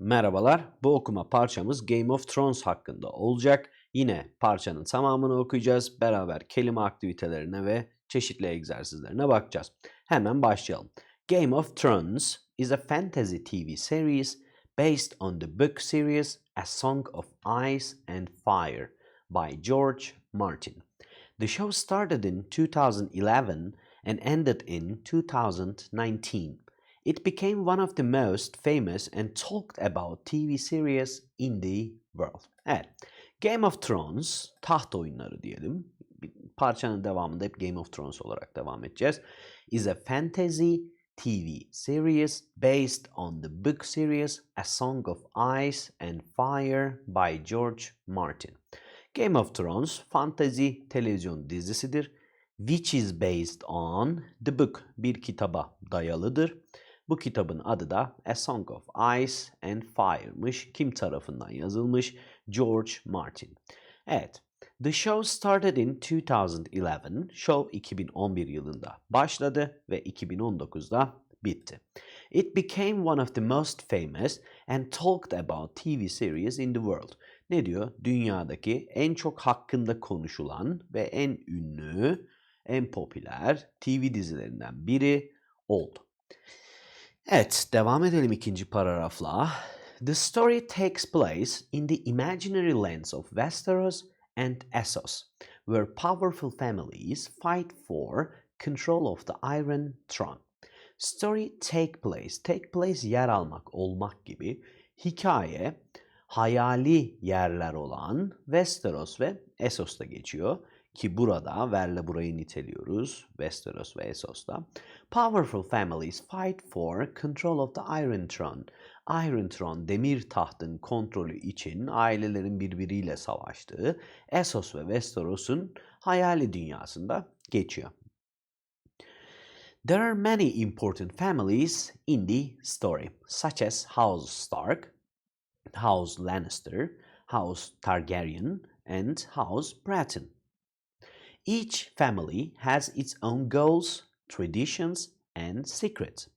merhabalar. Bu okuma parçamız Game of Thrones hakkında olacak. Yine parçanın tamamını okuyacağız. Beraber kelime aktivitelerine ve çeşitli egzersizlerine bakacağız. Hemen başlayalım. Game of Thrones is a fantasy TV series based on the book series A Song of Ice and Fire by George Martin. The show started in 2011 and ended in 2019. It became one of the most famous and talked about TV series in the world. Evet. Game of Thrones, taht oyunları diyelim. Bir Parçanın devamında hep Game of Thrones olarak devam edeceğiz. Is a fantasy TV series based on the book series A Song of Ice and Fire by George Martin. Game of Thrones fantazi televizyon dizisidir. Which is based on the book bir kitaba dayalıdır. Bu kitabın adı da A Song of Ice and Fire'mış. Kim tarafından yazılmış? George Martin. Evet. The show started in 2011. Show 2011 yılında başladı ve 2019'da bitti. It became one of the most famous and talked about TV series in the world. Ne diyor? Dünyadaki en çok hakkında konuşulan ve en ünlü, en popüler TV dizilerinden biri oldu. Evet, devam edelim ikinci paragrafla. The story takes place in the imaginary lands of Westeros and Essos, where powerful families fight for control of the Iron Throne. Story take place, take place yer almak, olmak gibi. Hikaye hayali yerler olan Westeros ve Essos'ta geçiyor. Ki burada Ver'le burayı niteliyoruz. Westeros ve Essos'ta. Powerful families fight for control of the Iron Throne. Iron Throne, demir tahtın kontrolü için ailelerin birbiriyle savaştığı Essos ve Westeros'un hayali dünyasında geçiyor. There are many important families in the story, such as House Stark, House Lannister, House Targaryen, and House Bratton. Each family has its own goals, traditions, and secrets.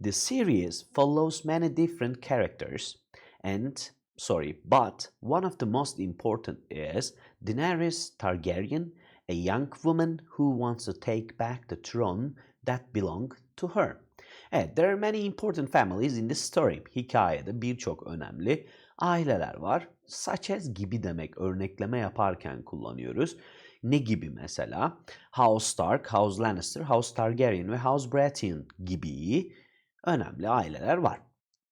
The series follows many different characters, and sorry, but one of the most important is Daenerys Targaryen, a young woman who wants to take back the throne that belonged to her. Evet, there are many important families in this story. Hikayede birçok önemli aileler var. Such as gibi demek örnekleme yaparken kullanıyoruz. Ne gibi mesela? House Stark, House Lannister, House Targaryen ve House Baratheon gibi önemli aileler var.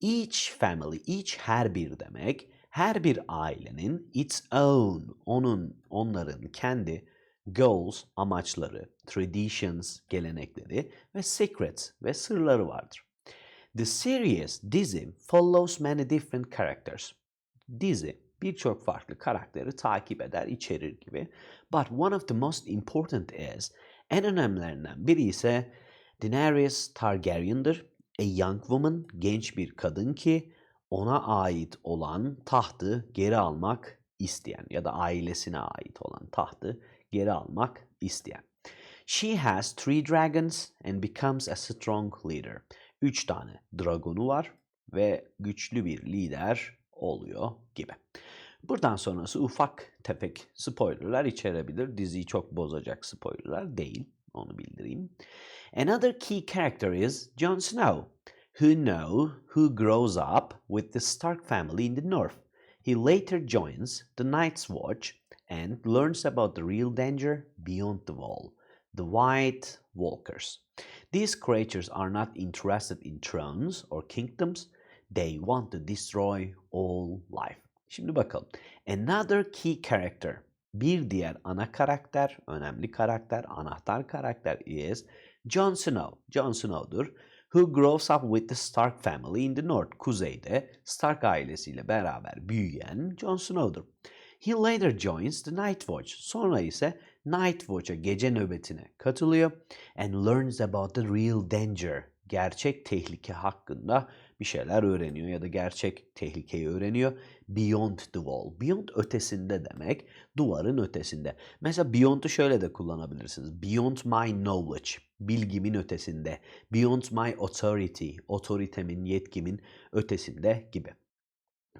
Each family, each her bir demek. Her bir ailenin its own, onun, onların kendi goals, amaçları, traditions, gelenekleri ve secrets ve sırları vardır. The series, dizi, follows many different characters. Dizi birçok farklı karakteri takip eder, içerir gibi. But one of the most important is, en önemlilerinden biri ise Daenerys Targaryen'dır. A young woman, genç bir kadın ki ona ait olan tahtı geri almak isteyen ya da ailesine ait olan tahtı geri almak isteyen. She has three dragons and becomes a strong leader. Üç tane dragonu var ve güçlü bir lider oluyor gibi. Buradan sonrası ufak tefek spoilerlar içerebilir. Diziyi çok bozacak spoilerlar değil. Onu bildireyim. Another key character is Jon Snow, who know who grows up with the Stark family in the north. He later joins the Night's Watch and learns about the real danger beyond the wall, the White Walkers. These creatures are not interested in thrones or kingdoms. They want to destroy all life. Şimdi bakalım. Another key character. Bir diğer ana karakter, önemli karakter, anahtar karakter is Jon Snow. Jon Snow'dur. Who grows up with the Stark family in the north. Kuzeyde Stark ailesiyle beraber büyüyen Jon Snow'dur. He later joins the Night Watch. Sonra ise Night Watch'a gece nöbetine katılıyor and learns about the real danger. Gerçek tehlike hakkında bir şeyler öğreniyor ya da gerçek tehlikeyi öğreniyor. Beyond the wall. Beyond ötesinde demek. Duvarın ötesinde. Mesela beyond'u şöyle de kullanabilirsiniz. Beyond my knowledge. Bilgimin ötesinde. Beyond my authority. Otoritemin, yetkimin ötesinde gibi.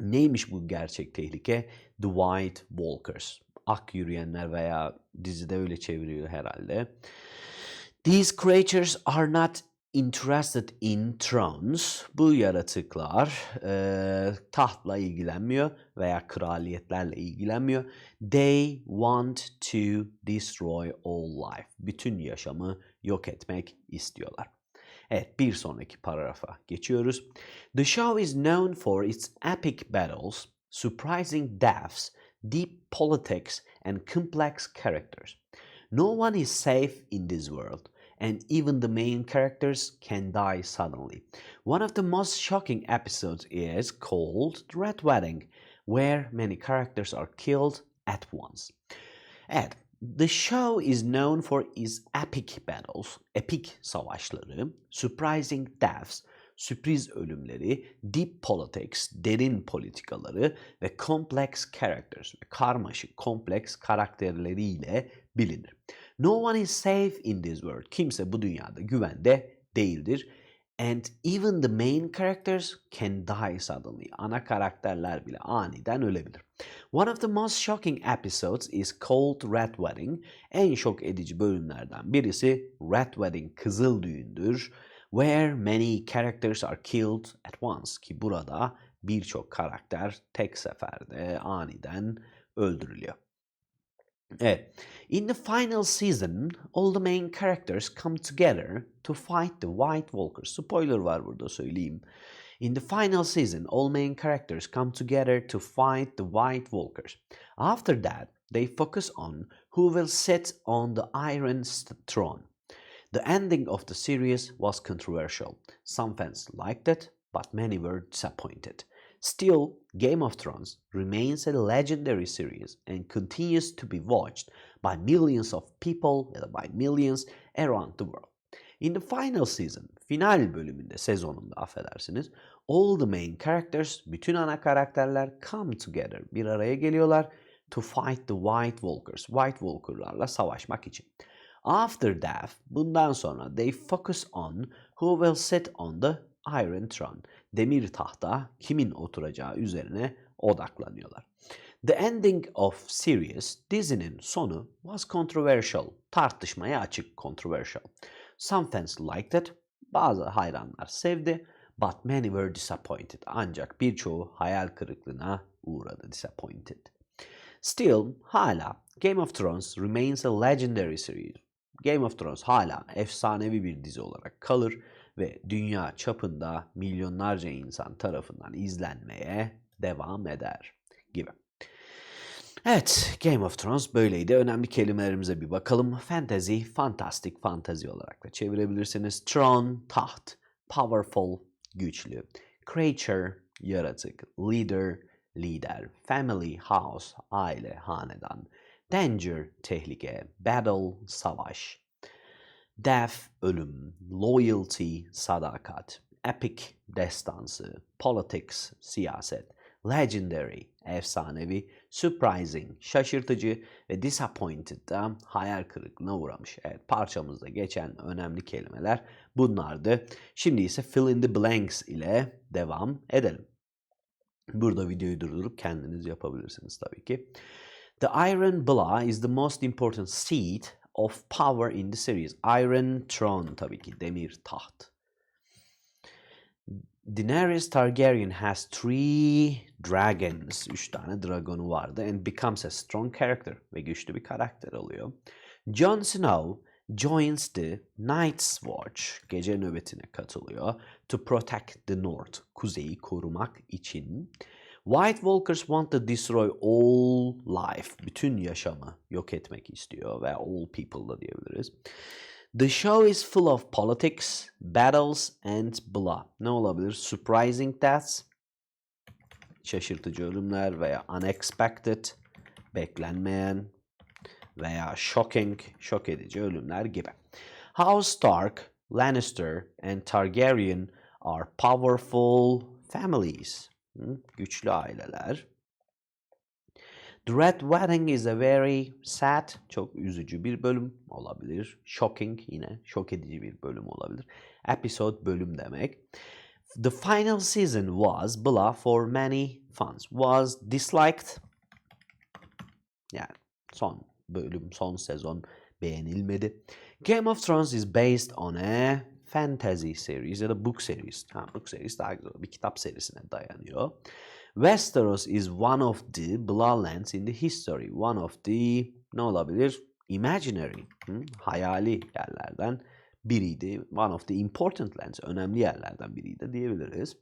Neymiş bu gerçek tehlike? The White Walkers. Ak yürüyenler veya dizide öyle çeviriyor herhalde. These creatures are not interested in thrones. Bu yaratıklar e, tahtla ilgilenmiyor veya kraliyetlerle ilgilenmiyor. They want to destroy all life. Bütün yaşamı yok etmek istiyorlar. Evet bir sonraki paragrafa geçiyoruz. The show is known for its epic battles, surprising deaths, deep politics and complex characters. No one is safe in this world and even the main characters can die suddenly. One of the most shocking episodes is called The Red Wedding, where many characters are killed at once. Evet, The show is known for its epic battles, epik savaşları, surprising deaths, sürpriz ölümleri, deep politics, derin politikaları ve complex characters, karmaşık, kompleks karakterleriyle bilinir. No one is safe in this world. Kimse bu dünyada güvende değildir. And even the main characters can die suddenly. Ana karakterler bile aniden ölebilir. One of the most shocking episodes is called Red Wedding. En şok edici bölümlerden birisi Red Wedding, Kızıl Düğündür. Where many characters are killed at once. Ki burada birçok karakter tek seferde aniden öldürülüyor. Evet. In the final season, all the main characters come together to fight the White Walkers. Spoiler var burada söyleyeyim. In the final season, all main characters come together to fight the White Walkers. After that, they focus on who will sit on the Iron Throne. The ending of the series was controversial. Some fans liked it, but many were disappointed. Still, Game of Thrones remains a legendary series and continues to be watched by millions of people, by millions around the world. In the final season, final bölümünde, sezonunda affedersiniz, all the main characters, bütün ana karakterler come together, bir araya geliyorlar to fight the White Walkers, White Walker'larla savaşmak için. After death, bundan sonra they focus on who will sit on the Iron Throne, demir tahta kimin oturacağı üzerine odaklanıyorlar. The ending of series, dizinin sonu was controversial, tartışmaya açık controversial. Some fans liked it, bazı hayranlar sevdi, but many were disappointed. Ancak birçoğu hayal kırıklığına uğradı, disappointed. Still, hala Game of Thrones remains a legendary series. Game of Thrones hala efsanevi bir dizi olarak kalır ve dünya çapında milyonlarca insan tarafından izlenmeye devam eder gibi. Evet, Game of Thrones böyleydi. Önemli kelimelerimize bir bakalım. Fantasy, fantastik, fantazi olarak da çevirebilirsiniz. Throne, taht, powerful, güçlü. Creature, yaratık. Leader, lider. Family, house, aile, hanedan. Danger, tehlike. Battle, savaş. Death, ölüm. Loyalty, sadakat. Epic, destansı. Politics, siyaset. Legendary, efsanevi. Surprising, şaşırtıcı ve disappointed da hayal kırıklığına uğramış. Evet parçamızda geçen önemli kelimeler bunlardı. Şimdi ise fill in the blanks ile devam edelim. Burada videoyu durdurup kendiniz yapabilirsiniz tabii ki. The Iron Blah is the most important seat of power in the series. Iron Throne tabii ki demir taht. Daenerys Targaryen has three dragons. Üç tane dragonu vardı. And becomes a strong character. Ve güçlü bir karakter oluyor. Jon Snow joins the Night's Watch. Gece nöbetine katılıyor. To protect the North. Kuzeyi korumak için. White Walkers want to destroy all life. Bütün yaşamı yok etmek istiyor. Ve all people da diyebiliriz. The show is full of politics, battles and blah. Ne olabilir? Surprising deaths, şaşırtıcı ölümler veya unexpected, beklenmeyen veya shocking, şok edici ölümler gibi. House Stark, Lannister and Targaryen are powerful families. Güçlü aileler. The Red Wedding is a very sad, çok üzücü bir bölüm olabilir. Shocking yine şok edici bir bölüm olabilir. Episode bölüm demek. The final season was blah for many fans. Was disliked. Yani son bölüm, son sezon beğenilmedi. Game of Thrones is based on a fantasy series ya da book series. Ha, book series daha güzel. Bir kitap serisine dayanıyor. Westeros is one of the Bloodlands in the history. One of the ne olabilir? Imaginary, hı? hayali yerlerden biriydi. One of the important lands, önemli yerlerden biriydi diyebiliriz.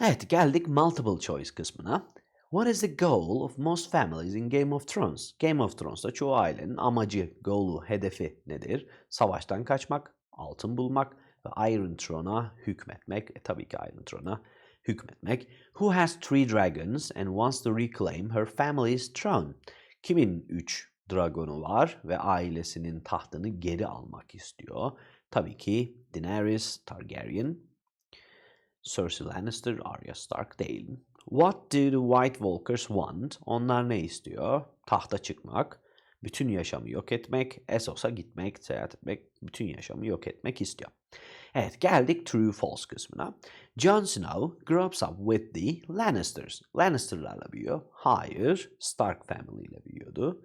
Evet, geldik multiple choice kısmına. What is the goal of most families in Game of Thrones? Game of Thrones'ta çoğu ailenin amacı, goal'u, hedefi nedir? Savaştan kaçmak, altın bulmak ve Iron Throne'a hükmetmek. E, tabii ki Iron Throne'a hükmetmek. Who has three dragons and wants to reclaim her family's throne? Kimin üç dragonu var ve ailesinin tahtını geri almak istiyor? Tabii ki Daenerys Targaryen, Cersei Lannister, Arya Stark değil. What do the White Walkers want? Onlar ne istiyor? Tahta çıkmak, bütün yaşamı yok etmek, Essos'a gitmek, seyahat etmek, bütün yaşamı yok etmek istiyor. Evet geldik true false kısmına. Jon Snow grows up with the Lannisters. Lannister'larla büyüyor. Hayır, Stark family ile büyüyordu.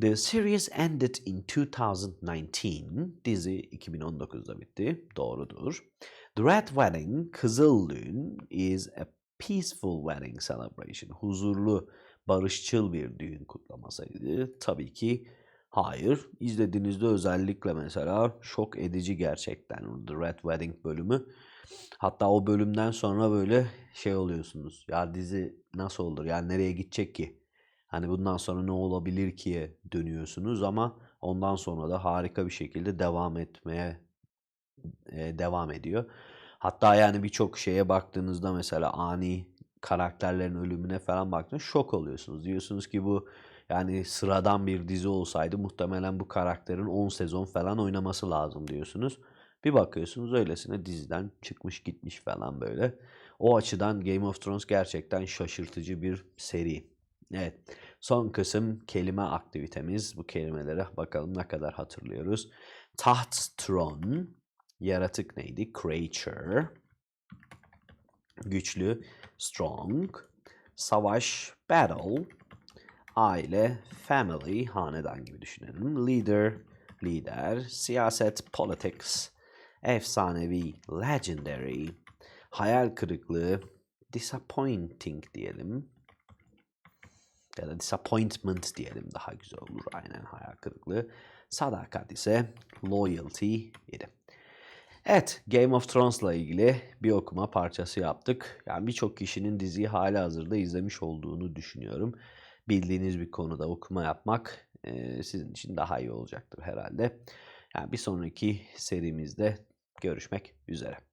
The series ended in 2019. Dizi 2019'da bitti. Doğrudur. The Red Wedding, Kızıl Düğün is a peaceful wedding celebration. Huzurlu, barışçıl bir düğün kutlamasıydı. Tabii ki hayır. İzlediğinizde özellikle mesela şok edici gerçekten The Red Wedding bölümü. Hatta o bölümden sonra böyle şey oluyorsunuz. Ya dizi nasıl olur? Yani nereye gidecek ki? Hani bundan sonra ne olabilir ki'ye dönüyorsunuz ama ondan sonra da harika bir şekilde devam etmeye e, devam ediyor. Hatta yani birçok şeye baktığınızda mesela ani karakterlerin ölümüne falan baktığınızda şok oluyorsunuz. Diyorsunuz ki bu yani sıradan bir dizi olsaydı muhtemelen bu karakterin 10 sezon falan oynaması lazım diyorsunuz. Bir bakıyorsunuz öylesine diziden çıkmış gitmiş falan böyle. O açıdan Game of Thrones gerçekten şaşırtıcı bir seri. Evet. Son kısım kelime aktivitemiz. Bu kelimelere bakalım ne kadar hatırlıyoruz. Taht, throne. Yaratık neydi? Creature. Güçlü, strong. Savaş, battle. Aile, family, hanedan gibi düşünelim. Leader, lider. Siyaset, politics. Efsanevi, legendary. Hayal kırıklığı, disappointing diyelim ya da disappointment diyelim daha güzel olur. Aynen hayal kırıklığı. Sadakat ise loyalty idi. Evet, Game of Thrones'la ilgili bir okuma parçası yaptık. Yani birçok kişinin diziyi hala hazırda izlemiş olduğunu düşünüyorum. Bildiğiniz bir konuda okuma yapmak e, sizin için daha iyi olacaktır herhalde. Yani bir sonraki serimizde görüşmek üzere.